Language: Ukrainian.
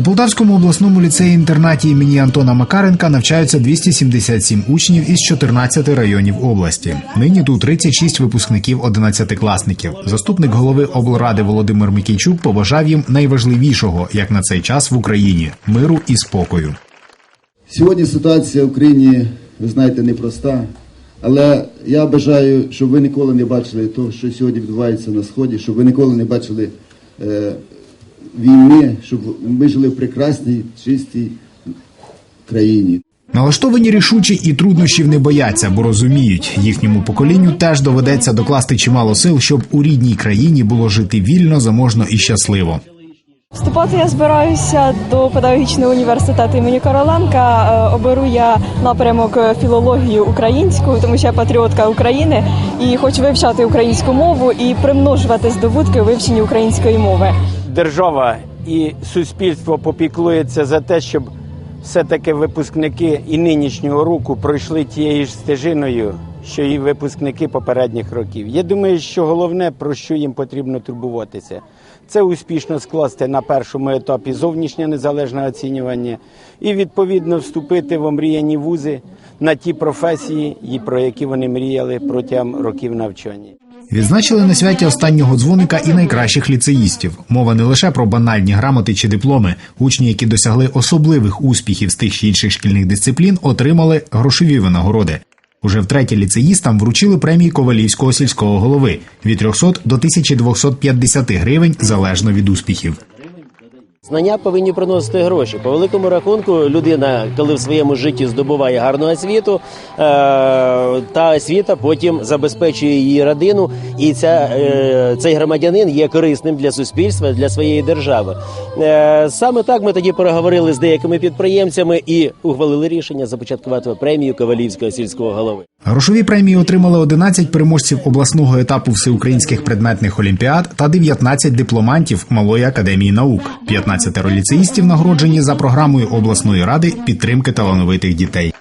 У Полтавському обласному ліцеї інтернаті імені Антона Макаренка навчаються 277 учнів із 14 районів області. Нині тут 36 випускників 11-класників. Заступник голови облради Володимир Микійчук побажав їм найважливішого, як на цей час в Україні миру і спокою. Сьогодні ситуація в Україні, ви знаєте, непроста. Але я бажаю, щоб ви ніколи не бачили того, що сьогодні відбувається на Сході, щоб ви ніколи не бачили е, війни, щоб ми жили в прекрасній, чистій країні. Налаштовані рішучі і труднощів не бояться, бо розуміють, їхньому поколінню теж доведеться докласти чимало сил, щоб у рідній країні було жити вільно, заможно і щасливо. Вступати я збираюся до педагогічного університету імені Короленка. Е, Оберу я напрямок е, філологію українську, тому що я патріотка України і хочу вивчати українську мову і примножувати здобутки у вивченні української мови. Держава і суспільство попіклується за те, щоб все-таки випускники і нинішнього року пройшли тією ж стежиною, що і випускники попередніх років. Я думаю, що головне, про що їм потрібно турбуватися, це успішно скласти на першому етапі зовнішнє незалежне оцінювання і відповідно вступити в омріяні вузи на ті професії, про які вони мріяли протягом років навчання. Відзначили на святі останнього дзвоника і найкращих ліцеїстів. Мова не лише про банальні грамоти чи дипломи. Учні, які досягли особливих успіхів з тих чи інших шкільних дисциплін, отримали грошові винагороди. Уже втретє ліцеїстам вручили премії Ковалівського сільського голови від 300 до 1250 гривень залежно від успіхів. Знання повинні приносити гроші. По великому рахунку, людина, коли в своєму житті здобуває гарну освіту, е, та освіта потім забезпечує її родину, і ця, е, цей громадянин є корисним для суспільства, для своєї держави. Е, саме так ми тоді переговорили з деякими підприємцями і ухвалили рішення започаткувати премію Ковалівського сільського голови. Грошові премії отримали 11 переможців обласного етапу всеукраїнських предметних олімпіад та 19 дипломантів Малої академії наук. 15 ліцеїстів нагороджені за програмою обласної ради підтримки талановитих дітей.